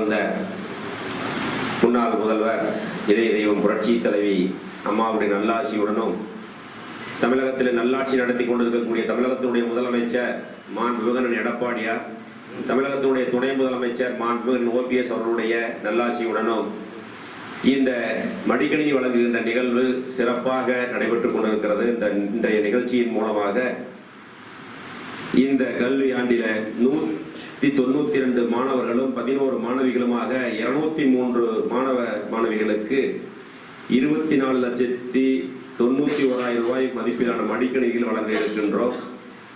வாழ்ந்த முன்னாள் முதல்வர் இதய தெய்வம் புரட்சி தலைவி அம்மாவுடைய நல்லாட்சியுடனும் தமிழகத்தில் நல்லாட்சி நடத்தி கொண்டிருக்கக்கூடிய தமிழகத்தினுடைய முதலமைச்சர் மாண்புமிகு எடப்பாடியார் தமிழகத்தினுடைய துணை முதலமைச்சர் மாண்புகன் ஓபிஎஸ் அவர்களுடைய நல்லாட்சியுடனும் இந்த மடிக்கணினி வழங்குகின்ற நிகழ்வு சிறப்பாக நடைபெற்றுக் கொண்டிருக்கிறது. இந்த இன்றைய நிகழ்ச்சியின் மூலமாக இந்த கல்வி ஆண்டில நூ தொண்ணூத்தி ரெண்டு மாணவர்களும் பதினோரு மாணவிகளுமாக இருநூத்தி மூன்று மாணவ மாணவிகளுக்கு இருபத்தி நாலு லட்சத்தி தொண்ணூத்தி ஓராயிரம் ரூபாய் மதிப்பிலான மடிக்கணிகள் வழங்க இருக்கின்றோம்.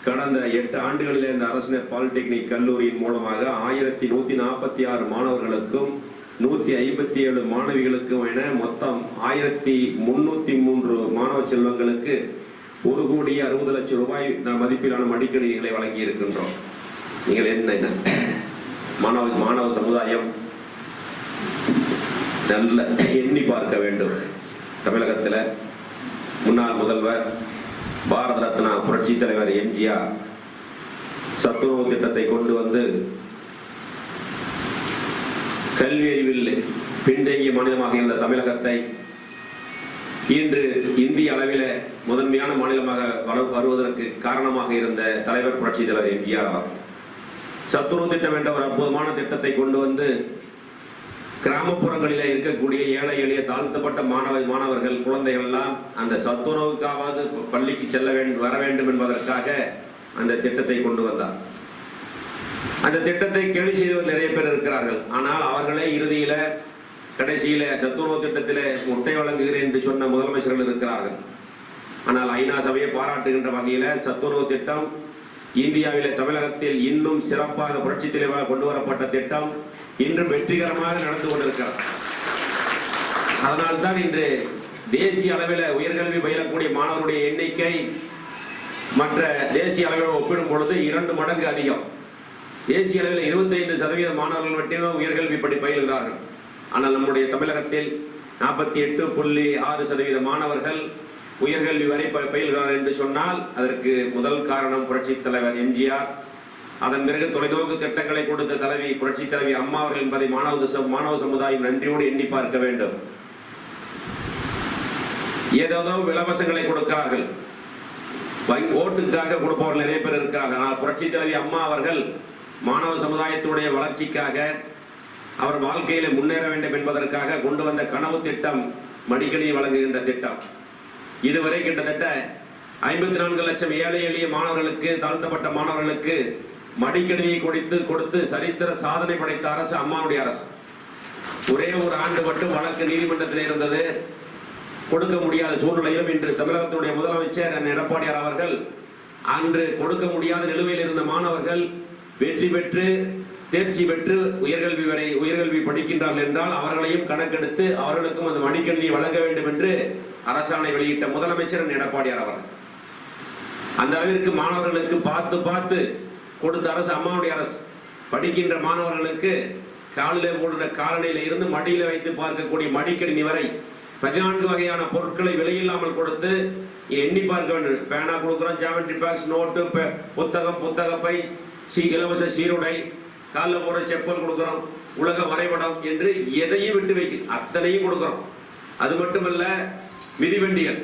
கடந்த எட்டு ஆண்டுகளில் இந்த அரசினர் பாலிடெக்னிக் கல்லூரியின் மூலமாக ஆயிரத்தி நூத்தி நாற்பத்தி ஆறு மாணவர்களுக்கும் நூத்தி ஐம்பத்தி ஏழு மாணவிகளுக்கும் என மொத்தம் ஆயிரத்தி முன்னூத்தி மூன்று மாணவ செல்வங்களுக்கு ஒரு கோடி அறுபது லட்சம் ரூபாய் மதிப்பிலான மடிக்கணிகளை வழங்கி இருக்கின்றோம் நீங்கள் என்ன என்ன? மாணவ மாணவ சமுதாயம் நல்ல எண்ணி பார்க்க வேண்டும். தமிழகத்தில் முன்னாள் முதல்வர் பாரத ரத்னா புரட்சி தலைவர் எம்ஜிஆர் சத்துணவு திட்டத்தை கொண்டு வந்து கல்வி அறிவில் பின்தங்கிய மாநிலமாக இருந்த தமிழகத்தை இன்று இந்திய அளவில் முதன்மையான மாநிலமாக வருவதற்கு காரணமாக இருந்த தலைவர் புரட்சி தலைவர் எம்ஜிஆர் அவர் சத்துணவு திட்டம் என்ற ஒரு அற்புதமான திட்டத்தை கொண்டு வந்து கிராமப்புறங்களில் இருக்கக்கூடிய ஏழை எளிய தாழ்த்தப்பட்ட மாணவ மாணவர்கள் குழந்தைகள் எல்லாம் அந்த சத்துணவுக்காவது பள்ளிக்கு செல்ல வேண்டும் வர வேண்டும் என்பதற்காக அந்த திட்டத்தை கொண்டு வந்தார். அந்த திட்டத்தை கேலி செய்தவர் நிறைய பேர் இருக்கிறார்கள். ஆனால் அவர்களே இறுதியில கடைசியில சத்துணவு திட்டத்திலே முட்டை வழங்குகிறேன் என்று சொன்ன முதலமைச்சர்கள் இருக்கிறார்கள். ஆனால் ஐநா சபையை பாராட்டுகின்ற வகையில சத்துணவு திட்டம் இந்தியாவிலே தமிழகத்தில் இன்னும் சிறப்பாக புரட்சி தலைவராக கொண்டு வரப்பட்ட திட்டம் இன்றும் வெற்றிகரமாக நடந்து கொண்டிருக்கிறது. அதனால்தான் இன்று தேசிய அளவில் உயர்கல்வி பயிலக்கூடிய மாணவருடைய எண்ணிக்கை மற்ற தேசிய அளவில் ஒப்பிடும் பொழுது இரண்டு மடங்கு அதிகம். தேசிய அளவில் 25% சதவீத மாணவர்கள் மட்டுமே உயர்கல்வி படி பயில்கிறார்கள். ஆனால் நம்முடைய தமிழகத்தில் நாற்பத்தி எட்டு புள்ளி ஆறு சதவீத மாணவர்கள் உயர்கல்வி வரை பயில்கிறார் என்று சொன்னால் அதற்கு முதல் காரணம் புரட்சி தலைவர் எம்ஜிஆர். அதன் பிறகு தொலைநோக்கு திட்டங்களை கொடுத்த தலைவி புரட்சி தலைவி அம்மா அவர்கள் என்பதை மாணவ மாணவ சமுதாயம் நன்றியோடு எண்ணி பார்க்க வேண்டும். ஏதேதோ இலவசங்களை கொடுக்கிறார்கள். ஓட்டுக்காக கொடுப்பவர்கள் நிறைய பேர் இருக்கிறார்கள். ஆனால் புரட்சி தலைவி அம்மா அவர்கள் மாணவ சமுதாயத்துடைய வளர்ச்சிக்காக அவர் வாழ்க்கையில முன்னேற வேண்டும் என்பதற்காக கொண்டு வந்த கனவு திட்டம் மடிக்கணி வழங்குகின்ற திட்டம். இதுவரை கிட்டத்தட்ட ஐம்பத்தி நான்கு லட்சம் ஏழை எளிய மாணவர்களுக்கு தாழ்த்தப்பட்ட மாணவர்களுக்கு மடிக்கணியை கொடுத்து கொடுத்து சரித்திர சாதனை படைத்த அரசு அம்மாவுடைய அரசு. ஒரே ஒரு ஆண்டு மட்டும் வழக்கு நீதிமன்றத்தில் இருந்தது. கொடுக்க முடியாத சூழ்நிலையிலும் இன்று தமிழகத்துடைய முதலமைச்சர் எடப்பாடியார் அவர்கள் அன்று கொடுக்க முடியாத நிலுவையில் இருந்த மாணவர்கள் வெற்றி பெற்று தேர்ச்சி பெற்று உயர்கல்வி வரை உயர்கல்வி படிக்கின்றார்கள் என்றால் அவர்களையும் கணக்கெடுத்து அவர்களுக்கும் அந்த மடிக்கணினி வழங்க வேண்டும் என்று அரசாணை வெளியிட்ட முதலமைச்சர் எடப்பாடியார் அவர்கள். அந்த அளவிற்கு மாணவர்களுக்கு பார்த்து பார்த்து கொடுத்த அரசு அம்மாவுடைய அரசு. படிக்கின்ற மாணவர்களுக்கு காலில் போடுற காலனையில் இருந்து மடியில் வைத்து பார்க்கக்கூடிய மடிக்கணினி வரை பதினான்கு வகையான பொருட்களை விலையில்லாமல் கொடுத்து எண்ணி பார்க்க வேண்டும். பேனா கொடுக்குறோம் ஜாமெட்ரி பாக்ஸ் நோட்டு புத்தகம் புத்தக பை சீ இலவச சீருடை காலில் போடுற செப்பல் கொடுக்குறோம். உலக வரைபடம் என்று எதையும் விட்டு வைக்க அத்தனையும் கொடுக்குறோம். அது மட்டுமல்ல மிதிவண்டிகள்.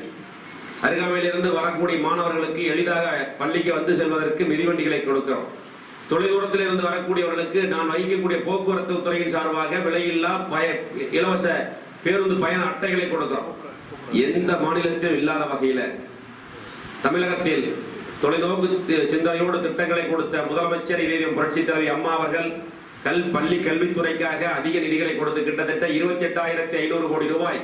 அருகாமையிலிருந்து வரக்கூடிய மாணவர்களுக்கு எளிதாக பள்ளிக்கு வந்து செல்வதற்கு மிதிவண்டிகளை கொடுக்கிறோம். தொலைதூரத்தில் இருந்து வரக்கூடியவர்களுக்கு நான் வகிக்கக்கூடிய போக்குவரத்து துறையின் சார்பாக விலையில்லா பய இலவச பேருந்து பயண அட்டைகளை கொடுக்கிறோம். எந்த மாநிலத்திலும் இல்லாத வகையில் தமிழகத்தில் தொலைநோக்கு சிந்தனையோடு திட்டங்களை கொடுத்த முதலமைச்சர் இதயம் புரட்சித் தலைவி அம்மா அவர்கள் கல் பள்ளி கல்வித்துறைக்காக அதிக நிதிகளை கொடுத்து கிட்டத்தட்ட இருபத்தி எட்டாயிரத்தி ஐநூறு கோடி ரூபாய்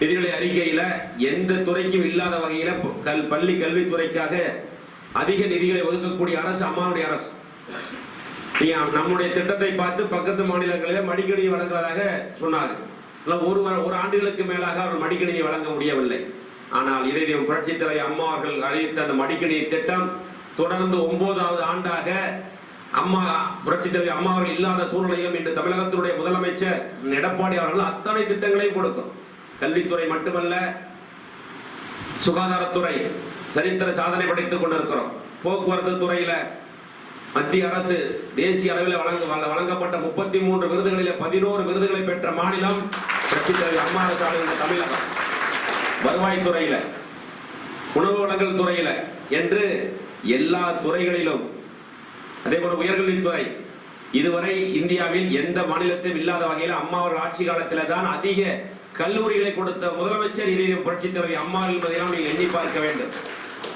நிதிநிலை அறிக்கையில எந்த துறைக்கும் இல்லாத வகையில கல் பள்ளி கல்வித்துறைக்காக அதிக நிதிகளை ஒதுக்கக்கூடிய அரசு அம்மாவுடைய அரசு. நம்முடைய திட்டத்தை பார்த்து பக்கத்து மாநிலங்களில் மடிக்கணினி வழங்குவதாக சொன்னார்கள். ஒரு ஒரு ஆண்டுகளுக்கு மேலாக அவர்கள் மடிக்கணினி வழங்க முடியவில்லை. ஆனால் இதை புரட்சி தலைவி அம்மா அவர்கள் அறிவித்த அந்த மடிக்கணி திட்டம் தொடர்ந்து ஒன்பதாவது ஆண்டாக அம்மா புரட்சித் தலைவி அம்மா அவர்கள் இல்லாத சூழ்நிலையிலும் இன்று தமிழகத்தினுடைய முதலமைச்சர் எடப்பாடி அவர்கள் அத்தனை திட்டங்களையும் கொடுக்கும். கல்வித்துறை மட்டுமல்ல சுகாதாரத்துறை சரித்திர சாதனை படைத்துக் கொண்டிருக்கிறோம். போக்குவரத்து துறையில மத்திய அரசு தேசிய அளவில் வழங்க வழங்கப்பட்ட முப்பத்தி மூன்று விருதுகளில் பதினோரு விருதுகளை பெற்ற மாநிலம் புரட்சித் தலைவர் அம்மா அரசு தமிழகம். வருவாய்த்துறையில உணவு வளங்கள் துறையில என்று எல்லா துறைகளிலும் அதே போல உயர்கல்வித்துறை இதுவரை இந்தியாவில் எந்த மாநிலத்திலும் இல்லாத வகையில் அம்மா அவர்கள் ஆட்சி காலத்தில் தான் அதிக கல்லூரிகளை கொடுத்த முதலமைச்சர் இதை புரட்சித் தலைவி அம்மா என்பதையெல்லாம் நீங்கள் எண்ணி பார்க்க வேண்டும்.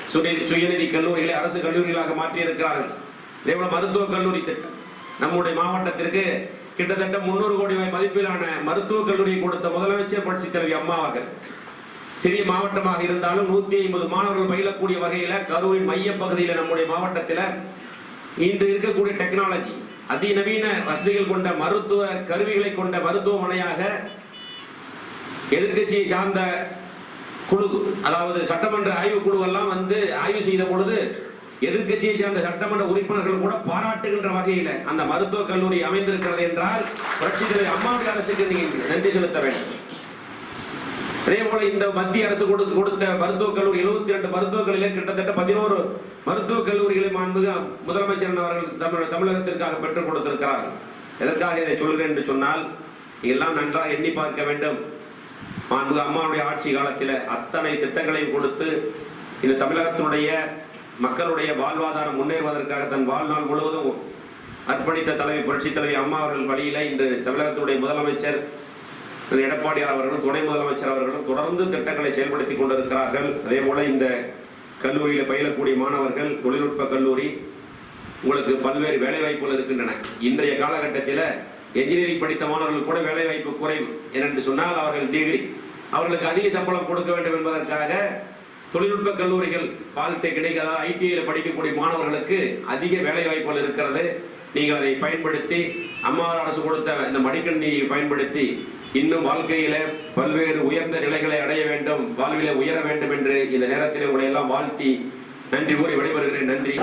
சுய- சுயநிதி கல்லூரிகளை அரசு கல்லூரிகளாக மாற்றி இருக்கிறார்கள் அதே போல மருத்துவக் கல்லூரி திட்டம். நம்முடைய மாவட்டத்திற்கு கிட்டத்தட்ட முன்னூறு கோடி ரூபாய் மதிப்பிலான மருத்துவக் கல்லூரியை கொடுத்த முதலமைச்சர் புரட்சித் தலைவி அம்மா அவர்கள். சிறிய மாவட்டமாக இருந்தாலும் நூத்தி ஐம்பது மாணவர்கள் பயிலக்கூடிய வகையில கரூரின் மைய பகுதியில் நம்முடைய மாவட்டத்தில் இன்று இருக்கக்கூடிய டெக்னாலஜி அதிநவீன வசதிகள் கொண்ட மருத்துவ கருவிகளை கொண்ட மருத்துவமனையாக எதிர்க்கட்சியை சார்ந்த குழு அதாவது சட்டமன்ற ஆய்வு குழு எல்லாம் வந்து ஆய்வு செய்த பொழுது எதிர்க்கட்சியை சார்ந்த சட்டமன்ற உறுப்பினர்கள் கூட பாராட்டுகின்ற வகையில் அந்த மருத்துவக் கல்லூரி அமைந்திருக்கிறது என்றால் புரட்சித் தலைவர் அம்மாவுடைய அரசுக்கு நீங்கள் நன்றி செலுத்த வேண்டும். அதே போல இந்த மத்திய அரசு கொடுத்து கொடுத்த மருத்துவக் கல்லூரி 72 ரெண்டு மருத்துவக் கிட்டத்தட்ட பதினோரு மருத்துவக் கல்லூரிகளை மாண்புக முதலமைச்சர் அவர்கள் தமிழ் தமிழகத்திற்காக பெற்றுக் கொடுத்திருக்கிறார்கள். எதற்காக இதை சொல்கிறேன் என்று சொன்னால் எல்லாம் நன்றாக எண்ணி பார்க்க வேண்டும். மாண்புக அம்மாவுடைய ஆட்சி காலத்தில் அத்தனை திட்டங்களையும் கொடுத்து இந்த தமிழகத்தினுடைய மக்களுடைய வாழ்வாதாரம் முன்னேறுவதற்காக தன் வாழ்நாள் முழுவதும் அர்ப்பணித்த தலைவி புரட்சி தலைவி அம்மா அவர்கள் வழியில இன்று தமிழகத்துடைய முதலமைச்சர் எடப்பாடியார் அவர்களும் துணை முதலமைச்சர் அவர்களும் தொடர்ந்து திட்டங்களை செயல்படுத்தி கொண்டிருக்கிறார்கள். அதே போல இந்த கல்லூரியில் பயிலக்கூடிய மாணவர்கள் தொழில்நுட்ப கல்லூரி உங்களுக்கு பல்வேறு வேலை வாய்ப்புகள் இருக்கின்றன. இன்றைய காலகட்டத்தில் என்ஜினியரிங் படித்த மாணவர்கள் கூட வேலை வாய்ப்பு குறைவு. ஏனென்று சொன்னால் அவர்கள் டிகிரி அவர்களுக்கு அதிக சம்பளம் கொடுக்க வேண்டும் என்பதற்காக தொழில்நுட்ப கல்லூரிகள் பாலிடெக்னிக் அதாவது ஐடிஐயில் படிக்கக்கூடிய மாணவர்களுக்கு அதிக வேலை வாய்ப்புகள் இருக்கிறது. நீங்கள் அதை பயன்படுத்தி அம்மா அரசு கொடுத்த இந்த மடிக்கணினியை பயன்படுத்தி இன்னும் வாழ்க்கையில பல்வேறு உயர்ந்த நிலைகளை அடைய வேண்டும் வாழ்வில உயர வேண்டும் என்று இந்த நேரத்தில் உங்களை எல்லாம் வாழ்த்தி நன்றி கூறி விடைபெறுகிறேன். நன்றி.